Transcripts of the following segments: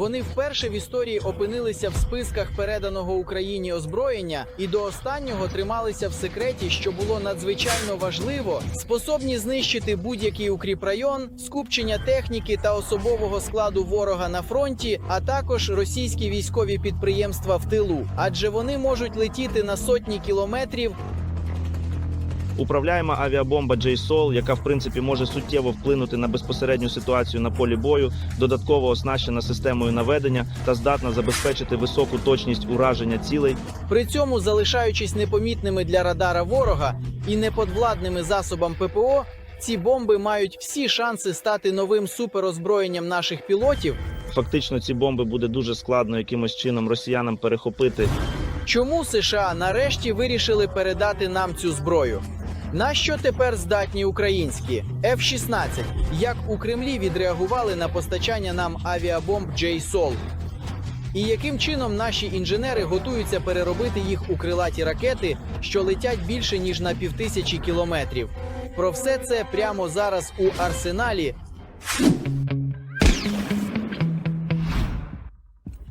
Вони вперше в історії опинилися в списках переданого Україні озброєння і до останнього трималися в секреті, що було надзвичайно важливо, способні знищити будь-який укріпрайон, скупчення техніки та особового складу ворога на фронті, а також російські військові підприємства в тилу, адже вони можуть летіти на сотні кілометрів Управляєма авіабомба JSOL, яка в принципі може суттєво вплинути на безпосередню ситуацію на полі бою, додатково оснащена системою наведення та здатна забезпечити високу точність ураження цілей. При цьому залишаючись непомітними для радара ворога і неподвладними засобам ППО, ці бомби мають всі шанси стати новим суперозброєнням наших пілотів. Фактично, ці бомби буде дуже складно якимось чином росіянам перехопити. Чому США нарешті вирішили передати нам цю зброю? На що тепер здатні українські F-16? Як у Кремлі відреагували на постачання нам авіабомб JSOL? І яким чином наші інженери готуються переробити їх у крилаті ракети, що летять більше ніж на півтисячі кілометрів? Про все це прямо зараз у арсеналі.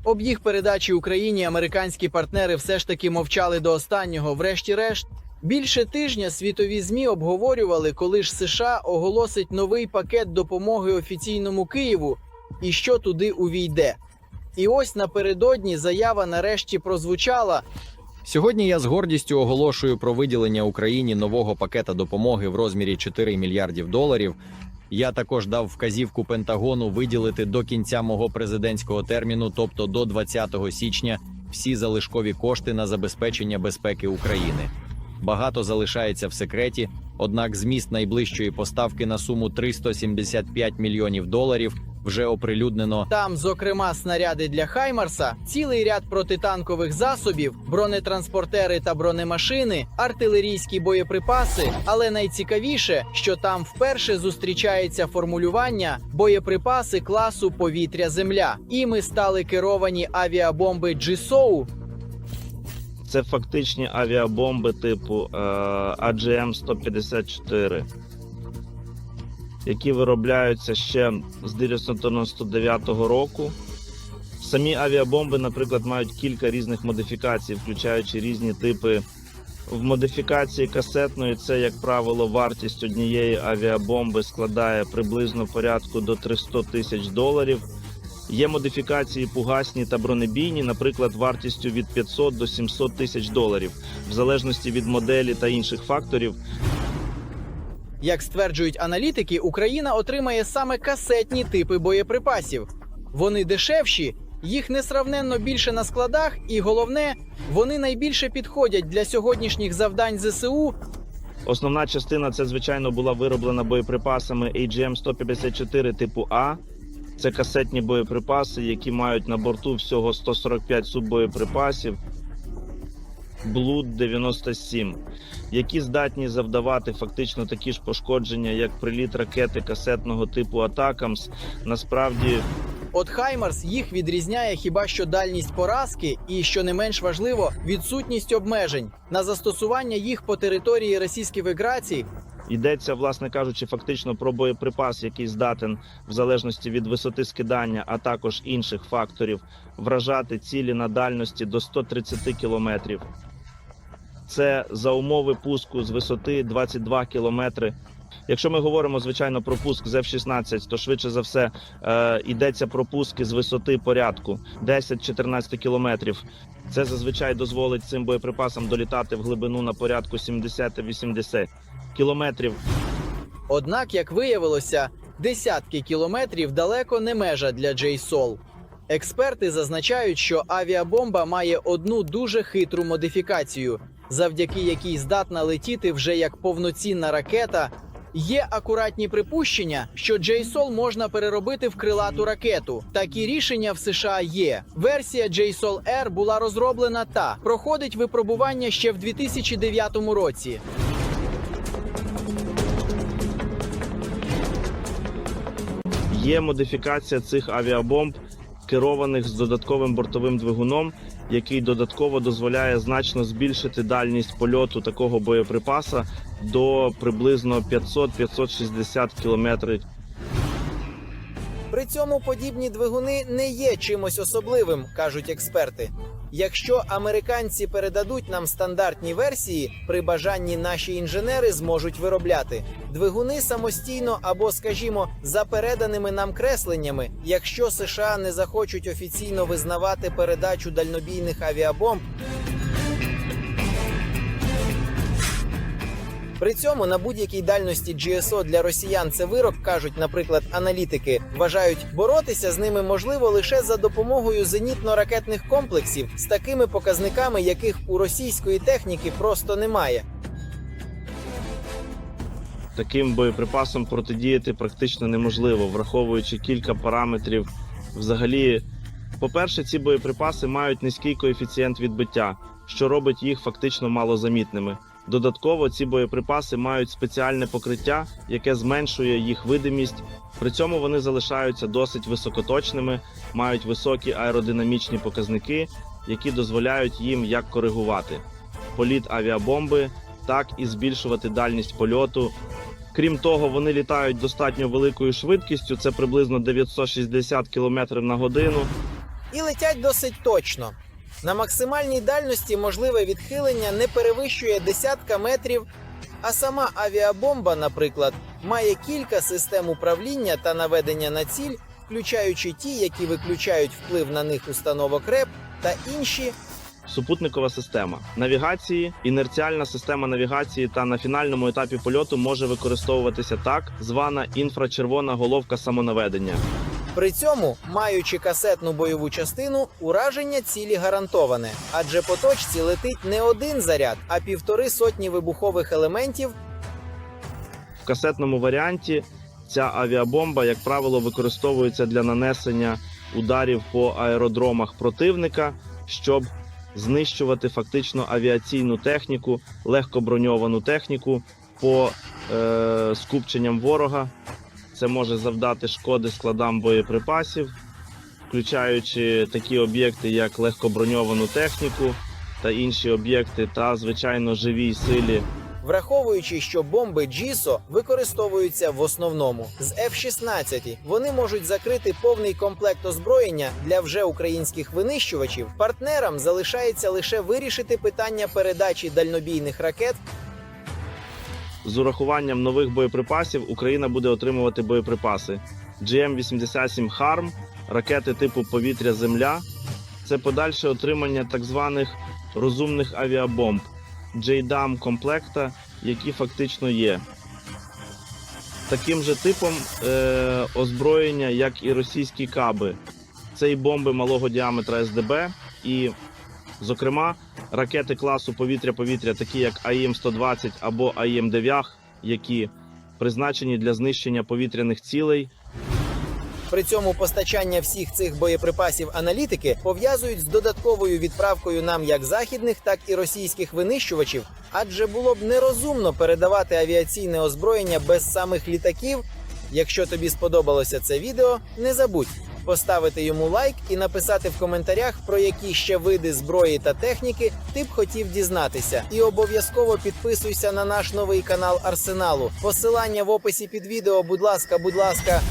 Об їх передачі Україні американські партнери все ж таки мовчали до останнього. Врешті-решт, більше тижня світові змі обговорювали, коли ж США оголосить новий пакет допомоги офіційному Києву і що туди увійде. І ось напередодні заява нарешті прозвучала. Сьогодні я з гордістю оголошую про виділення Україні нового пакета допомоги в розмірі 4 мільярдів доларів. Я також дав вказівку Пентагону виділити до кінця мого президентського терміну, тобто до 20 січня, всі залишкові кошти на забезпечення безпеки України. Багато залишається в секреті, однак зміст найближчої поставки на суму 375 мільйонів доларів вже оприлюднено Там, зокрема, снаряди для Хаймарса, цілий ряд протитанкових засобів, бронетранспортери та бронемашини, артилерійські боєприпаси. Але найцікавіше, що там вперше зустрічається формулювання боєприпаси класу повітря-земля. Іми стали керовані авіабомби GSOW, Це фактичні авіабомби типу е, AGM-154, які виробляються ще з 1999 року. Самі авіабомби, наприклад, мають кілька різних модифікацій, включаючи різні типи. В модифікації касетної це, як правило, вартість однієї авіабомби складає приблизно порядку до 300 тисяч доларів. Є модифікації пугасні та бронебійні, наприклад, вартістю від 500 до 700 тисяч доларів, в залежності від моделі та інших факторів. Як стверджують аналітики, Україна отримає саме касетні типи боєприпасів. Вони дешевші, їх несравненно більше на складах, і головне, вони найбільше підходять для сьогоднішніх завдань ЗСУ Основна частина це, звичайно, була вироблена боєприпасами AGM-154 типу А. Це касетні боєприпаси, які мають на борту всього 145 суббоєприпасів. Блуд 97, які здатні завдавати фактично такі ж пошкодження, як приліт ракети касетного типу Атакамс. Насправді От Хаймарс їх відрізняє хіба що дальність поразки, і що не менш важливо, відсутність обмежень на застосування їх по території Російської Федерації. Йдеться, власне кажучи, фактично про боєприпас, який здатен, в залежності від висоти скидання, а також інших факторів, вражати цілі на дальності до 130 кілометрів. Це за умови пуску з висоти 22 кілометри. Якщо ми говоримо звичайно про пуск з F-16, то швидше за все е, йдеться про пуски з висоти порядку 10-14 кілометрів. Це зазвичай дозволить цим боєприпасам долітати в глибину на порядку 70-80 кілометрів. Однак, як виявилося, десятки кілометрів далеко не межа для JSOL. Експерти зазначають, що авіабомба має одну дуже хитру модифікацію, завдяки якій здатна летіти вже як повноцінна ракета. Є акуратні припущення, що JSOL можна переробити в крилату ракету. Такі рішення в США є. Версія JSOL R була розроблена та проходить випробування ще в 2009 році. Є модифікація цих авіабомб, керованих з додатковим бортовим двигуном, який додатково дозволяє значно збільшити дальність польоту такого боєприпаса до приблизно 500-560 кілометрів При цьому подібні двигуни не є чимось особливим, кажуть експерти. Якщо американці передадуть нам стандартні версії, при бажанні наші інженери зможуть виробляти двигуни самостійно або, скажімо, за переданими нам кресленнями. Якщо США не захочуть офіційно визнавати передачу дальнобійних авіабомб, При цьому на будь-якій дальності GSO для росіян це вирок, кажуть, наприклад, аналітики, вважають, боротися з ними можливо лише за допомогою зенітно-ракетних комплексів з такими показниками, яких у російської техніки просто немає. Таким боєприпасом протидіяти практично неможливо, враховуючи кілька параметрів. Взагалі, по-перше, ці боєприпаси мають низький коефіцієнт відбиття, що робить їх фактично малозамітними. Додатково ці боєприпаси мають спеціальне покриття, яке зменшує їх видимість. При цьому вони залишаються досить високоточними, мають високі аеродинамічні показники, які дозволяють їм як коригувати політ авіабомби, так і збільшувати дальність польоту. Крім того, вони літають достатньо великою швидкістю, це приблизно 960 км на годину. І летять досить точно. На максимальній дальності можливе відхилення не перевищує десятка метрів, а сама авіабомба, наприклад, має кілька систем управління та наведення на ціль, включаючи ті, які виключають вплив на них установок РЕП, та інші Супутникова система навігації, інерціальна система навігації та на фінальному етапі польоту може використовуватися так звана інфрачервона головка самонаведення. При цьому, маючи касетну бойову частину, ураження цілі гарантоване, адже по точці летить не один заряд, а півтори сотні вибухових елементів. В касетному варіанті ця авіабомба, як правило, використовується для нанесення ударів по аеродромах противника, щоб знищувати фактично авіаційну техніку, легкоброньовану техніку по е, скупченням ворога. Це може завдати шкоди складам боєприпасів, включаючи такі об'єкти, як легкоброньовану техніку та інші об'єкти, та звичайно живій силі Враховуючи, що бомби Джісо використовуються в основному з F-16, вони можуть закрити повний комплект озброєння для вже українських винищувачів. Партнерам залишається лише вирішити питання передачі дальнобійних ракет З урахуванням нових боєприпасів Україна буде отримувати боєприпаси GM-87 HARM, ракети типу повітря-Земля. Це подальше отримання так званих розумних авіабомб JDAM комплекта, які фактично є. Таким же типом е, озброєння, як і російські каби. Це і бомби малого діаметра СДБ, і, зокрема, ракети класу повітря-повітря, такі як АІМ-120 або АІМ-9, які призначені для знищення повітряних цілей. При цьому постачання всіх цих боєприпасів аналітики пов'язують з додатковою відправкою нам як західних, так і російських винищувачів, адже було б нерозумно передавати авіаційне озброєння без самих літаків. Якщо тобі сподобалося це відео, не забудь поставити йому лайк і написати в коментарях, про які ще види зброї та техніки ти б хотів дізнатися. І обов'язково підписуйся на наш новий канал Арсеналу. Посилання в описі під відео. Будь ласка, будь ласка,